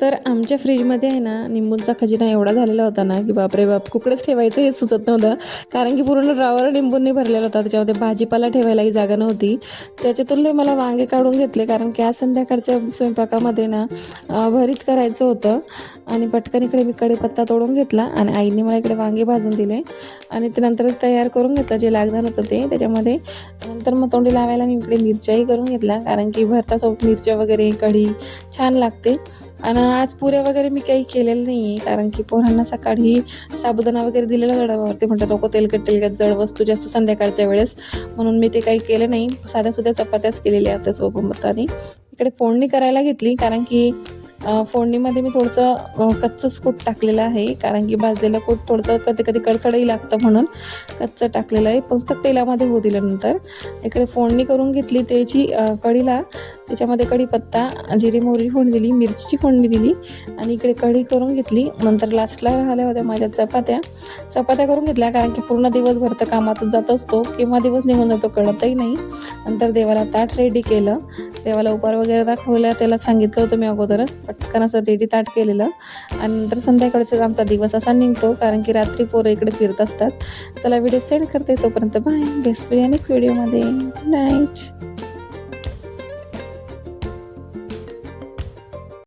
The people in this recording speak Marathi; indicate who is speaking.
Speaker 1: तर आमच्या फ्रीजमध्ये आहे ना निंबूंचा खजिना एवढा झालेला होता ना की बापरे बाप कुकडेच ठेवायचं हे सुचत नव्हतं. कारण की पूर्ण ड्रावर निंबूंनी भरलेला होता त्याच्यामध्ये भाजीपाला ठेवायलाही जागा नव्हती. त्याच्यातून मला वांगे काढून घेतले कारण की आज संध्याकाळच्या स्वयंपाकामध्ये ना भरीत करायचं होतं. आणि पटकन इकडे मी कढीपत्ता तोडून घेतला आणि आईने मला इकडे वांगे भाजून दिले. आणि ते नंतर तयार करून घेतलं जे लागणार होतं ते. त्याच्यामध्ये नंतर मग तोंडी लावायला मी इकडे मिरच्याही करून घेतला कारण की भरतासोबत मिरच्या वगैरे कढी छान लागते. आणि आज पुऱ्या वगैरे मी काही केलेलं नाही आहे कारण की पोरांना सकाळी साबुदाणा वगैरे दिलेला जडावर ते म्हणतात नको तेलकट तेलकट जड वस्तू जास्त संध्याकाळच्या वेळेस. म्हणून मी ते काही केलं नाही. साध्या सुद्धा चपात्याच केलेल्या त्या सोबत इकडे फोडणी करायला घेतली कारण की फोडणीमध्ये मी थोडंसं कच्चंच कूट टाकलेलं आहे कारण की भाजलेलं कूट थोडंसं कधी कधी कडसडही लागतं म्हणून कच्चं टाकलेलं आहे. फक्त तेलामध्ये होऊ दिल्यानंतर इकडे फोडणी करून घेतली त्याची कढीला त्याच्यामध्ये कढीपत्ता जिरी मोहरी फोडणी दिली मिरचीची फोडणी दिली आणि इकडे कढी करून घेतली. नंतर लास्टला राहिल्या होत्या माझ्या चपात्या. चपात्या करून घेतल्या कारण की पूर्ण दिवसभर तर कामातच जात असतो किंवा दिवस निघून जातो कळतही नाही. नंतर देवाला ताट रेडी केलं. देवाला उपार वगैरे दाखवला त्याला सांगितलं होतं मी अगोदरच. पटकन असं रेडी ताट केलेलं. आणि नंतर संध्याकाळचा आमचा दिवस असा निघतो कारण की रात्री पोरं इकडे फिरत असतात. चला व्हिडिओ सेंड करते. तोपर्यंत बाय बेस्ट नेक्स्ट व्हिडिओमध्ये नाईट